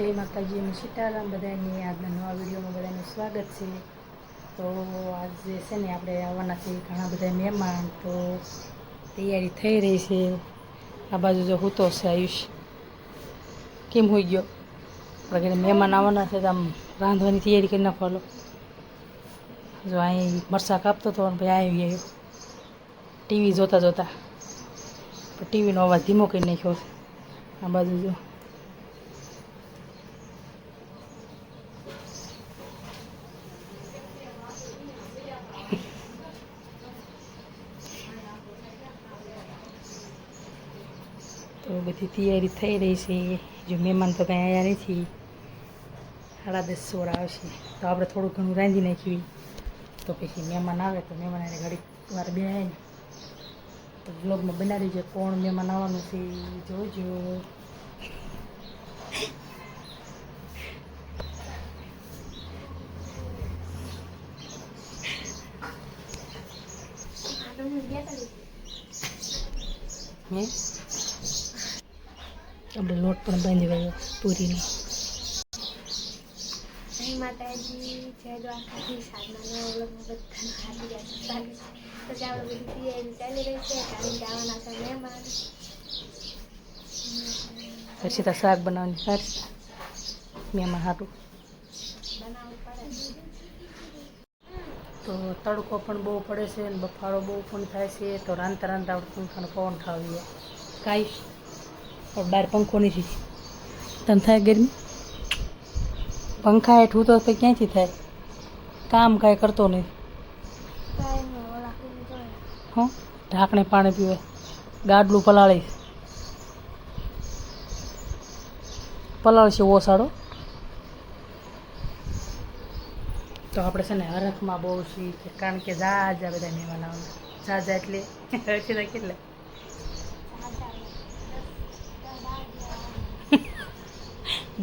જય માતાજીનું સીતારામ બધાની આજના નવા વિડીયોમાં બધાનું સ્વાગત છે. તો આજે છે ને આપણે આવવાના છે ઘણા બધા મહેમાન, તો તૈયારી થઈ રહી છે. આ બાજુ જો હૂતો છે આયુષ. કેમ હોઈ ગયો? આપણે ઘરે મહેમાન આવવાના છે તો આમ રાંધવાની તૈયારી કરી નાખવાનો જો અહીં મરસા કાપતો હતો અને ભાઈ આવી ગયો. ટીવી જોતા જોતા. ટીવીનો અવાજ ધીમો કરી નાખ્યો આ બાજુ જો તો બધી તૈયારી થઈ રહી છે. જો મહેમાન તો કાંઈ આવ્યા નથી. સાડા દસ સોળ આવશે. તો આપણે થોડું ઘણું રાંધી નાખ્યું. તો પછી મહેમાન આવે તો મહેમાન એને ઘડી વાર બે આવે ને. તો બ્લોગમાં બનાવી દેજો કોણ મહેમાન આવવાનું છે જોજો. હે? આપણે લોટ પણ બાંધી વાયો પૂરીનો. માતાજી જય દ્વારકાધીશ. આજના વ્લોગમાં બધાનું હાર્દિક સ્વાગત છે. તો આપણે બધી તૈયારી ચાલી રહી છે કારણ કે આવવાના છે મહેમાન. હર્ષિતા શાક બનાવવાની હર્ષ. મહેમાન પડે. તો તડકો પણ બહુ પડે છે અને બફારો બહુ પણ થાય છે તો રાંધતા રાંધતા આપણે પંખાનો પવન ખાવી કાંઈ પણ બહાર પંખો નથી. તને થાય ગરમી? પંખા હેઠું તો કંઈ ક્યાંથી થાય? કામ કાંઈ કરતો નહીં. હં? ઢાંકણે પાણી પીવે. ગાડલું પલાળી. પલાળશે ઓસાડો. તો આપણે છે ને હરખમાં બહુ છીએ કારણ કે જાજા બધા મહેમાન આવવાના. જાજા એટલે. હર્ષિતા કેટલા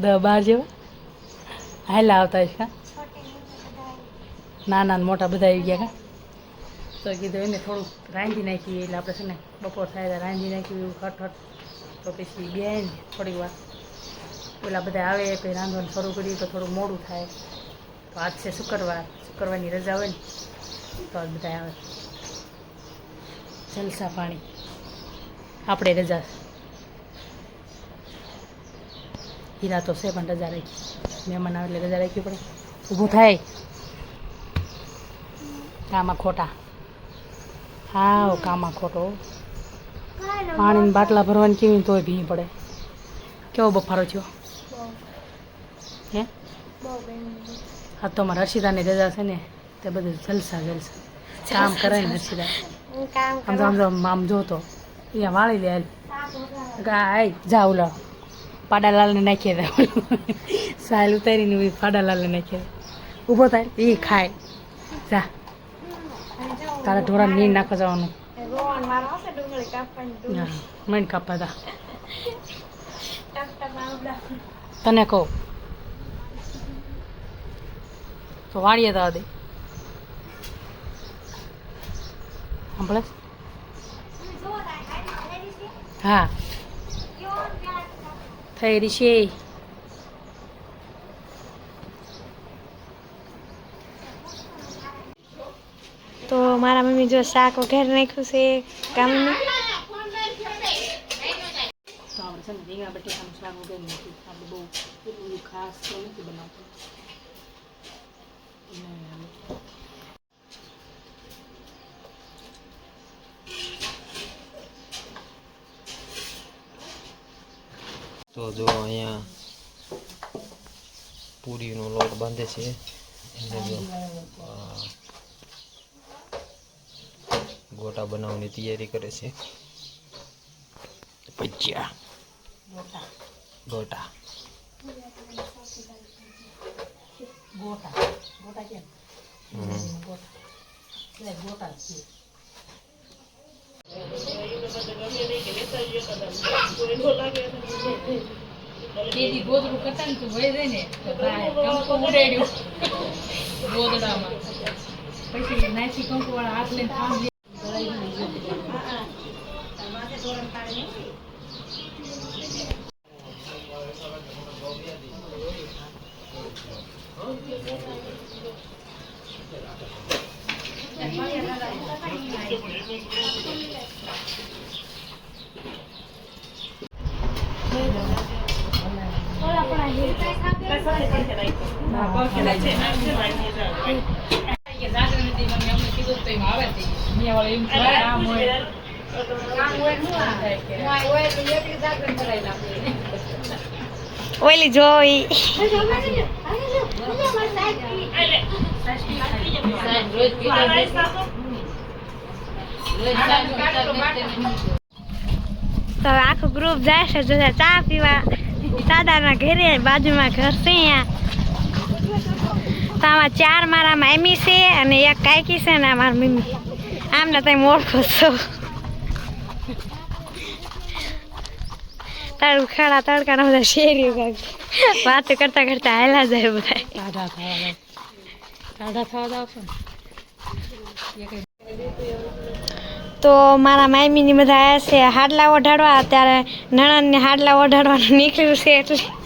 દસ બાર જેવા? હાલા આવતા હશે કા નાના મોટા બધા આવી ગયા કા તો કીધું એને થોડુંક રાંધી નાખીએ એટલે આપણે છે ને બપોર થાય ત્યારે રાંધી નાખ્યું એવું હટ તો પછી બે ને થોડીક વાર પેલા બધા આવે પછી રાંધવાનું શરૂ કરીએ તો થોડું મોડું થાય. તો આજ છે શુક્રવાર શુક્રવારની રજા હોય ને તો બધા આવે. જલસા પાણી. આપણે રજા હીરા તો છે પણ રજા રાખી. મહેમાન આવે એટલે રજા રાખવી પડે. ઊભું થાય. કામાં ખોટા. હા કામાં ખોટો. પાણીની બાટલા ભરવાની કેવી તોય ભી પડે. કેવો બફારો થયો? હે? હા તો અમારા હર્ષિતાની રજા છે ને તે બધું જલસા જલસા. કામ કરે ને હર્ષિતા. આમ આમ આમ જોતો. અહીંયા વાળી લે. આય જા ઓલા પાડાલાલને નાખીએ દે સાલ ઉતારીને પાડાલાલને નાખીએ દે ઊભો થાય એ ખાય જા તારા ઢોરા નીર નાખવા જવાનું મને કાપા તા તને કહું તો વાળીએ તો દે સાંભળે હા થઈ રહી છે તો મારા મમ્મી જો શાક વઘારી નાખ્યું છે કામ છે ને રીંગણા બટેકાનું શાક વગેરે નથી આપણે બહુ એટલું ખાસ નથી બનાવતું. તો જો અહીંયા પૂરીનો લોટ બાંધે છે. ગોટા બનાવવાની તૈયારી કરે છે. ભજીયા. ગોટા. ગોટા. ગોટા. ગોટા કેમ? ગોટા. ગોટા છે. દીદી ગોદડું કરતા ને તું વહી જાય ને કંકુ ઉડાડ્યું. ગોદડામાં. પછી નાસી કંકુ વાળા હાથ લઈને થામ ઓલી જોઈ. તો આખું ગ્રુપ જાય છે જોતા ચા પીવા. દાદાના ઘરે બાજુમાં ઘર છે અહીંયા. તો આમાં ચાર મારા મામી છે અને એક કાકી છે ને મારા મમ્મી. આમને તમે ઓળખો છો. તારું ખાડા તડકાના બધા શેરી વાતો કરતા કરતા હાલા જાય બધા. ટાઢા થવા જાવ ટાઢા થવા જાવ છો ને તો મારા મામીની બધા આવ્યા છે હાડલા ઓઢાડવા ત્યારે નણંદને હાડલા ઓઢાડવાનું નીકળ્યું છે એટલે